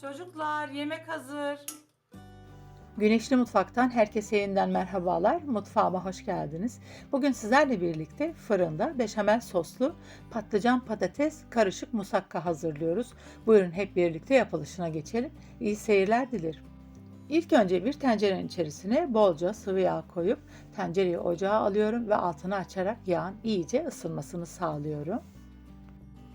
Çocuklar yemek hazır. Güneşli Mutfak'tan herkese yeniden merhabalar. Mutfağıma hoş geldiniz. Bugün sizlerle birlikte fırında beşamel soslu patlıcan patates karışık musakka hazırlıyoruz. Buyurun hep birlikte yapılışına geçelim. İyi seyirler dilerim. İlk önce bir tencerenin içerisine bolca sıvı yağ koyup tencereyi ocağa alıyorum ve altını açarak yağın iyice ısınmasını sağlıyorum.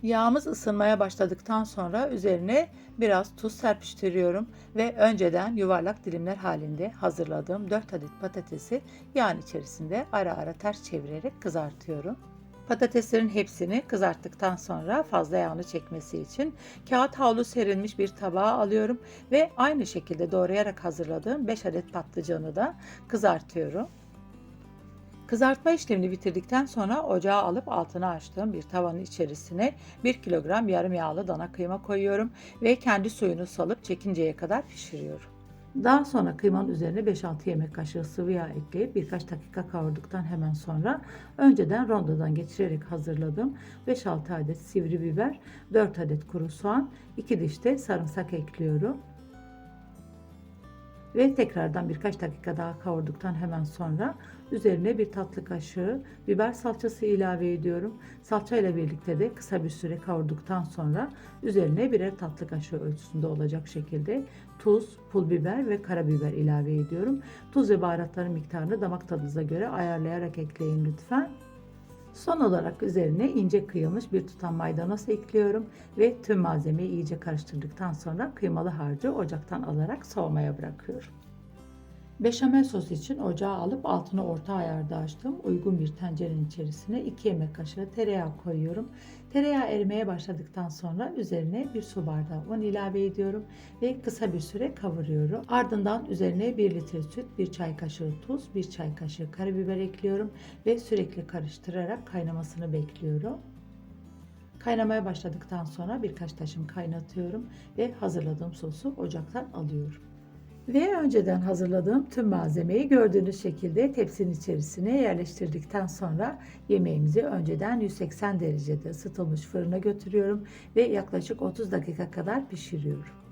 Yağımız ısınmaya başladıktan sonra üzerine biraz tuz serpiştiriyorum ve önceden yuvarlak dilimler halinde hazırladığım 4 adet patatesi yağın içerisinde ara ara ters çevirerek kızartıyorum. Patateslerin hepsini kızarttıktan sonra fazla yağını çekmesi için kağıt havlu serilmiş bir tabağa alıyorum ve aynı şekilde doğrayarak hazırladığım 5 adet patlıcanı da kızartıyorum. Kızartma işlemini bitirdikten sonra ocağa alıp altını açtığım bir tavanın içerisine 1 kilogram yarım yağlı dana kıyma koyuyorum ve kendi suyunu salıp çekinceye kadar pişiriyorum. Daha sonra kıymanın üzerine 5-6 yemek kaşığı sıvı yağ ekleyip birkaç dakika kavurduktan hemen sonra önceden rondodan geçirerek hazırladığım 5-6 adet sivri biber, 4 adet kuru soğan, 2 diş de sarımsak ekliyorum. Ve tekrardan birkaç dakika daha kavurduktan hemen sonra üzerine bir tatlı kaşığı biber salçası ilave ediyorum. Salça ile birlikte de kısa bir süre kavurduktan sonra üzerine birer tatlı kaşığı ölçüsünde olacak şekilde tuz, pul biber ve karabiber ilave ediyorum. Tuz ve baharatların miktarını damak tadınıza göre ayarlayarak ekleyin lütfen. Son olarak üzerine ince kıyılmış bir tutam maydanoz ekliyorum ve tüm malzemeyi iyice karıştırdıktan sonra kıymalı harcı ocaktan alarak soğumaya bırakıyorum. Beşamel sos için ocağa alıp altını orta ayarda açtım. Uygun bir tencerenin içerisine 2 yemek kaşığı tereyağı koyuyorum. Tereyağı erimeye başladıktan sonra üzerine bir su bardağı un ilave ediyorum ve kısa bir süre kavuruyorum. Ardından üzerine 1 litre süt, 1 çay kaşığı tuz, 1 çay kaşığı karabiber ekliyorum ve sürekli karıştırarak kaynamasını bekliyorum. Kaynamaya başladıktan sonra birkaç taşım kaynatıyorum ve hazırladığım sosu ocaktan alıyorum. Ve önceden hazırladığım tüm malzemeyi gördüğünüz şekilde tepsinin içerisine yerleştirdikten sonra yemeğimizi önceden 180 derecede ısıtılmış fırına götürüyorum ve yaklaşık 30 dakika kadar pişiriyorum.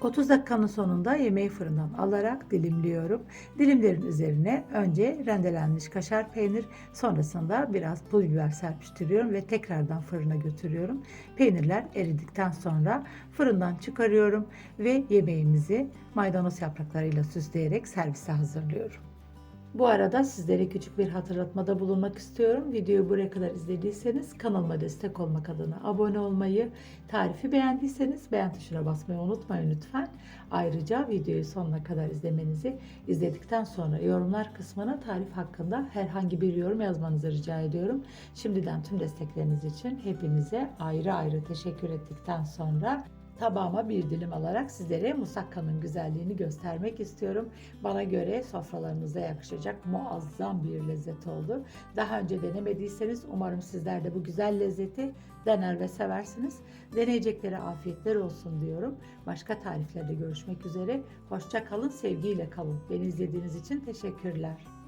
30 dakikanın sonunda yemeği fırından alarak dilimliyorum. Dilimlerin üzerine önce rendelenmiş kaşar peynir, sonrasında biraz pul biber serpiştiriyorum ve tekrardan fırına götürüyorum. Peynirler eridikten sonra fırından çıkarıyorum ve yemeğimizi maydanoz yapraklarıyla süsleyerek servise hazırlıyorum. Bu arada sizlere küçük bir hatırlatmada bulunmak istiyorum. Videoyu buraya kadar izlediyseniz kanalıma destek olmak adına abone olmayı, tarifi beğendiyseniz beğen tuşuna basmayı unutmayın lütfen. Ayrıca videoyu sonuna kadar izlemenizi, izledikten sonra yorumlar kısmına tarif hakkında herhangi bir yorum yazmanızı rica ediyorum. Şimdiden tüm destekleriniz için hepinize ayrı ayrı teşekkür ettikten sonra tabağıma bir dilim alarak sizlere musakkanın güzelliğini göstermek istiyorum. Bana göre sofralarınıza yakışacak muazzam bir lezzet oldu. Daha önce denemediyseniz umarım sizler de bu güzel lezzeti dener ve seversiniz. Deneyeceklere afiyetler olsun diyorum. Başka tariflerde görüşmek üzere. Hoşça kalın, sevgiyle kalın. Beni izlediğiniz için teşekkürler.